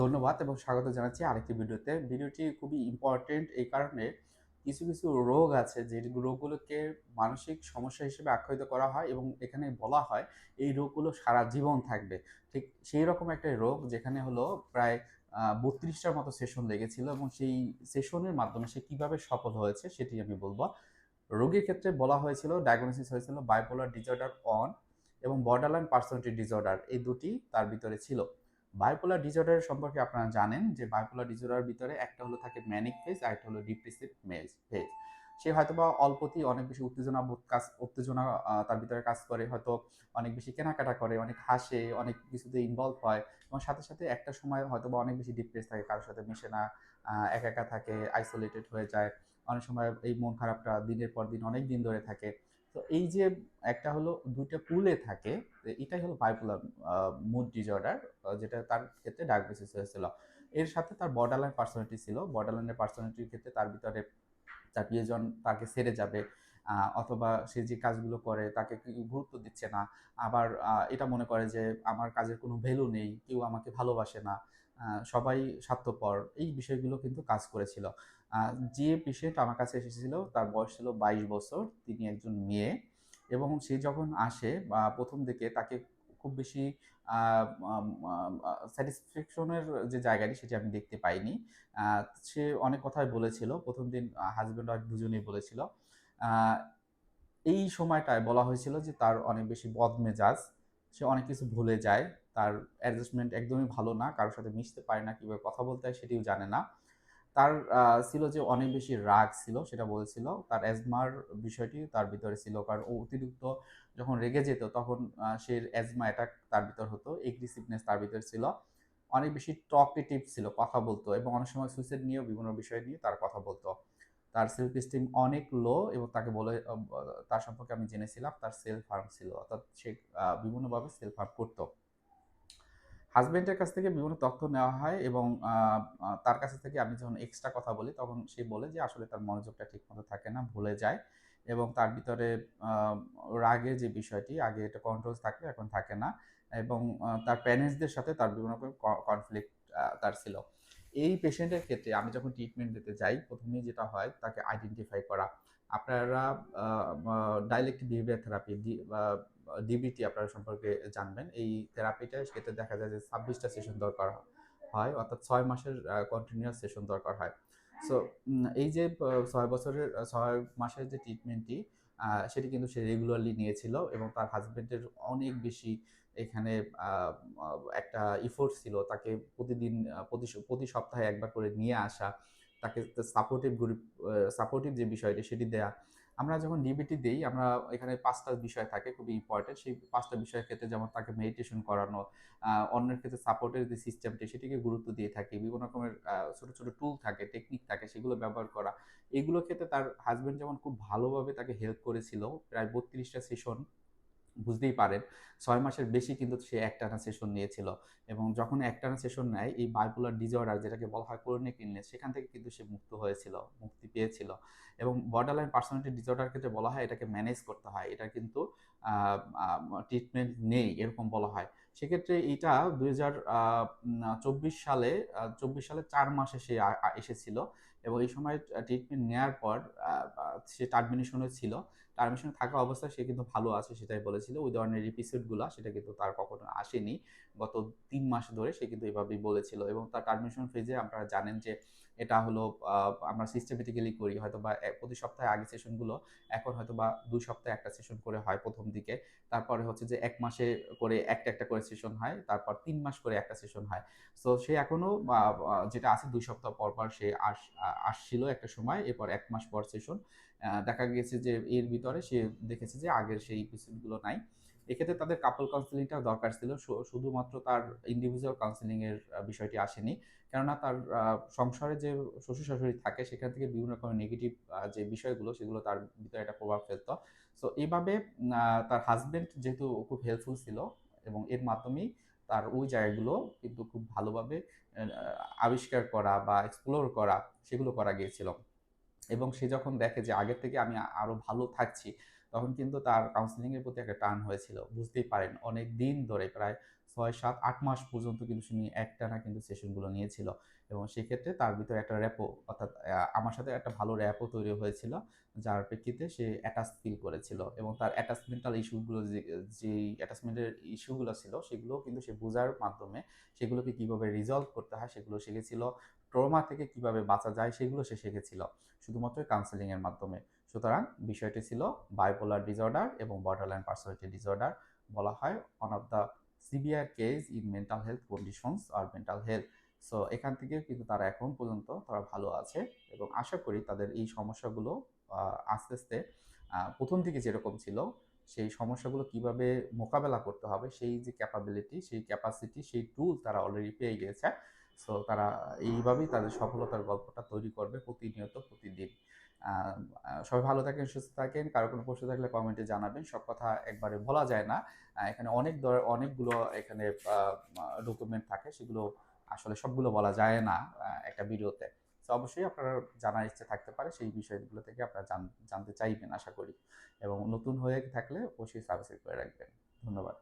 ধন্যবাদ এবং স্বাগত জানাচ্ছি আরেকটি ভিডিওতে। ভিডিওটি খুবই ইম্পোর্টেন্ট এই কারণে কিছু, কিছু রোগ আছে যে রোগগুলোকে মানসিক সমস্যা হিসেবে আখ্যায়িত করা হয় এবং এখানে বলা হয় এই রোগগুলো সারা জীবন থাকবে। ঠিক সেই রকম একটা রোগ যেখানে হলো প্রায় বত্রিশটার মতো সেশন লেগেছিল এবং সেই সেশনের মাধ্যমে সে কীভাবে সফল হয়েছে সেটি আমি বলব। রোগীর ক্ষেত্রে বলা হয়েছিল ডায়াগনোসিস হয়েছিল বাইপোলার ডিসঅর্ডার অন এবং বর্ডারলাইন পার্সোনালিটি ডিসঅর্ডার এই দুটি তার ভিতরে ছিল। বাইপোলার ডিসঅর্ডার সম্পর্কে আপনারা জানেন যে বাইপোলার ডিসঅর্ডার ভিতরে একটা হলো থাকে ম্যানিক ফেজ আর একটা হলো ডিপ্রেসিভ মেজ ফেজ। সে হয়তোবা অল্পতেই অনেক বেশি উত্তেজনা বোধ কাজ উত্তেজনা তার ভিতরে কাজ করে হয়তো অনেক বেশি কেনাকাটা করে, অনেক হাসে, অনেক কিছুতে ইনভলভ হয় এবং সাথে, সাথে একটা সময় হয়তোবা অনেক বেশি ডিপ্রেস থাকে, কারোর সাথে মেশে না, একা, একা থাকে, আইসোলেটেড হয়ে যায়। অনেক সময় এই মন খারাপটা দিনের পর দিন অনেক দিন ধরে থাকে। তো এই যে একটা হলো ২ টা পুলে থাকে, এটাই হলো বাইপোলার মুড ডিসঅর্ডার যেটা তার ক্ষেত্রে ডায়াগনোসিস হয়েছিল। এর সাথে তার বর্ডারলাইন পার্সোনালিটি ছিল। বর্ডারলাইনের পার্সোনালিটির ক্ষেত্রে তার ভিতরে তার প্রিয়জন তাকে ছেড়ে যাবে অথবা সে যে কাজগুলো করে তাকে গুরুত্ব দিচ্ছে না। আবার এটা মনে করে যে আমার কাজের কোনো ভ্যালু নেই, কেউ আমাকে ভালোবাসে না। সবাই স্বার্থপর। এই বিষয়গুলো কিন্তু কাজ করেছিল। যে পেশেন্ট আমার কাছে এসেছিল, তার বয়স ছিল ২২ বছর। তিনি একজন মেয়ে এবং সে যখন আসে বা প্রথম দিকে তাকে খুব বেশি আ আম আম আ স্যাটিসফ্যাকশন এর যে জায়গাটি সেটি আমি দেখতে পাইনি। সে অনেক কথাই বলেছিল। প্রথম দিন হাজব্যান্ড ওয়াইফ দুজনেই বলেছিল। এই সময়টায় বলা হয়েছিল যে তার অনেক বেশি বদমেজাজ। সে অনেক কিছু ভুলে যায়। তার অ্যাডজাস্টমেন্ট একদমই ভালো না। কারোর সাথে মিশতে পারে না, কীভাবে কথা বলতে হয় সেটিও জানে না। তার ছিল যে অনেক বেশি রাগ ছিল সেটা বলেছিল। তার অ্যাজমার বিষয়টি তার ভিতরে ছিল। কারণ অতিরিক্ত যখন রেগে যেত তখন সে অ্যাজমা অ্যাটাক তার ভিতর হতো। এগ্রেসিভনেস তার ভিতরে ছিল। অনেক বেশি টকেটিভ ছিল, কথা বলতো এবং অনেক সময় সুইসাইড নিয়েও বিভিন্ন বিষয় নিয়ে তার কথা বলতো তার সেলফ এস্টিম অনেক লো এবং তাকে বলে তার সম্পর্কে আমি জেনেছিলাম তার সেলফ হার্ম ছিল। অর্থাৎ সে বিভিন্নভাবে সেলফ হার্ম করত। হাসব্যান্ডের কাছ থেকে বিভিন্ন তথ্য নেওয়া হয় এবং তার কাছ থেকে আমি যখন এক্সট্রা কথা বলি তখন সে বলে যে আসলে তার মনোযোগটা ঠিকমতো থাকে না, ভুলে যায় এবং তার ভিতরে রাগের যে বিষয়টি আগে এটা কন্ট্রোল থাকতো এখন থাকে না এবং তার প্যারেন্টসদের সাথে তার বিভিন্ন রকম কনফ্লিক্ট তার ছিল। এই পেশেন্টের ক্ষেত্রে আমি যখন ট্রিটমেন্ট দিতে যাই ১ম এই যেটা হয় তাকে আইডেন্টিফাই করা। আপনারা আ বিহেভিয়ার থেরাপি ডিবিটি আপনারা সম্পর্কে জানবেন। এই থেরাপিটা সেক্ষেত্রে দেখা যায় যে ছাব্বিশটা সেশন দরকার হয়। অর্থাৎ ছয় মাসের কন্টিনিউয়াস সেশন দরকার হয়। সো এই যে ছয় বছরের ছয় মাসের যে ট্রিটমেন্টটি সেটি কিন্তু সে রেগুলারলি নিয়েছিল এবং তার হাসব্যান্ডের অনেক বেশি এখানে একটা এফোর্ট ছিল তাকে প্রতিদিন প্রতি প্রতি সপ্তাহে একবার করে নিয়ে আসা, তাকে সাপোর্টিভ গ্রুপ সাপোর্টিভ যে বিষয়টি সেটি দেয়া। আমরা যখন ডিবিটি দিই আমরা এখানে পাঁচটা বিষয় থাকে খুবই ইম্পর্টেন্ট সেই পাঁচটা বিষয়ের ক্ষেত্রে যেমন তাকে মেডিটেশন করানো, অন্যের ক্ষেত্রে সাপোর্টের যে সিস্টেমটি সেটিকে গুরুত্ব দিয়ে থাকি। বিভিন্ন রকমের ছোটো ছোট, টুল থাকে, টেকনিক থাকে সেগুলো ব্যবহার করা। এগুলোর ক্ষেত্রে তার হাজব্যান্ড যেমন খুব ভালোভাবে তাকে হেল্প করেছিল। প্রায় বত্রিশটা সেশন বুঝতেই পারেন ছয় মাসের বেশি কিন্তু সে একটানা সেশন নিয়েছিল এবং যখন একটানা সেশন নেয় এই বাইপোলার ডিসঅর্ডার যেটাকে বলা হয় ক্রনিক ইলনেস সেখান থেকে কিন্তু সে মুক্ত হয়েছিল, মুক্তি পেয়েছিল এবং বর্ডারলাইন পার্সোনালিটি ডিসঅর্ডার ক্ষেত্রে বলা হয় এটাকে ম্যানেজ করতে হয়। এটা কিন্তু ট্রিটমেন্ট নেই এরকম বলা হয়। সেক্ষেত্রে এটা ২০০০ আ উম ২৪ সালে ২৪ সালের ৪ মাসে সে এসেছিল এবং এই সময় ট্রিটমেন্ট নেয়ার পর সে টার্মিনেশন ছিল। টার্মিনেশন এ থাকা অবস্থায় সে কিন্তু ভালো আছে সেটাই বলেছিল। ওই ধরনের এপিসোডগুলো সেটা কিন্তু তার কখনো আসেনি। গত তিন মাস ধরে সে কিন্তু এভাবেই বলেছিল এবং তার টার্মিনেশন ফেজে আপনারা জানেন যে এটা হলো আমরা সিস্টেমেটিক্যালি করি হয়তো বা প্রতি সপ্তাহে আগে সেশনগুলো এখন হয়তো বা দুই সপ্তাহে একটা সেশন করে হয় প্রথম দিকে। তারপরে হচ্ছে যে এক মাসে করে একটা, একটা করে সেশন হয়। তারপর তিন মাস করে একটা সেশন হয়। সো সে এখনও আ আ যেটা আছে দুই সপ্তাহ পর, পর সে আস আসছিল একটা সময়। এরপর এক মাস পর সেশন। দেখা গিয়েছে যে এর ভিতরে সে দেখেছে যে আগের সেই এপিসোডগুলো নাই। এক্ষেত্রে তাদের কাপল কাউন্সেলিং টাও দরকার ছিল। শুধুমাত্র তার ইন্ডিভিজুয়াল কাউন্সেলিং এর বিষয়টি আসেনি। কেননা তার সংসারে যে শ্বশুর-শাশুড়ি থাকে সেখান থেকে বিভিন্ন রকমের নেগেটিভ যে বিষয়গুলো সেগুলো তার ভিতরে একটা প্রভাব ফেলত। সো এভাবে তার হাসব্যান্ড যেহেতু খুব হেল্পফুল ছিল এবং এর মাধ্যমেই তার ওই জায়গাগুলো কিন্তু খুব ভালোভাবে আবিষ্কার করা বা এক্সপ্লোর করা সেগুলো করা গিয়েছিল। এবং সে যখন দেখে যে আগের থেকে আমি আরও ভালো থাকছি, তখন কিন্তু তার কাউন্সেলিং এর প্রতি একটা টান হয়েছিল। বুঝতেই পারেন, অনেক দিন ধরে প্রায় ছয়, সাত, আট মাস পর্যন্ত কিন্তু সে একটানা কিন্তু সেশনগুলো নিয়েছিল এবং সেক্ষেত্রে তার ভিতরে একটা র্যাপো অর্থাৎ আমার সাথে একটা ভালো র্যাপও তৈরি হয়েছিল, যার প্রেক্ষিতে সে অ্যাটাচ ফিল করেছিল এবং তার অ্যাটাচমেন্টাল ইস্যুগুলো যে, যেই অ্যাটাচমেন্টের ইস্যুগুলো ছিল সেগুলো কিন্তু সে বোঝার মাধ্যমে সেগুলোকে কীভাবে রিজলভ করতে হয় সেগুলো শিখেছিল ট্রমা থেকে কীভাবে বাঁচা যায় সেগুলো সে শিখেছিল, শুধুমাত্র কাউন্সেলিং এর মাধ্যমে সুতরাং বিষয়টি ছিল বাইপোলার ডিসঅর্ডার এবং বর্ডারলাইন পার্সোনালিটি ডিসঅর্ডার বলা হয়। One of the severe case in mental health conditions R mental health so এখান থেকে কিন্তু তারা এখন পর্যন্ত তারা ভালো আছে এবং আশা করি তাদের এই সমস্যাগুলো আস্তে আস্তে প্রথম থেকে যেরকম ছিল, সেই সমস্যাগুলো কীভাবে মোকাবেলা করতে হবে, সেই যে ক্যাপাবিলিটি সেই ক্যাপাসিটি সেই টুল তারা অলরেডি পেয়ে গিয়েছে সো তারা এইভাবেই তাদের সফলতার গল্পটা তৈরি করবে প্রতিনিয়ত, প্রতিদিন। সবাই ভালো থাকেন, সুস্থ থাকেন। কারও কোনো প্রশ্ন থাকলে কমেন্টে জানাবেন। সব কথা একবারে বলা যায় না। এখানে অনেক অনেকগুলো এখানে ডকুমেন্ট থাকে। সেগুলো আসলে সবগুলো বলা যায় না একটা ভিডিওতে। তো অবশ্যই আপনারা জানার ইচ্ছে থাকতে পারে। সেই বিষয়গুলো থেকে আপনারা জান- জানতে চাইবেন, আশা করি। এবং নতুন হয়ে থাকলে অবশ্যই সাবস্ক্রাইব করে রাখবেন। ধন্যবাদ।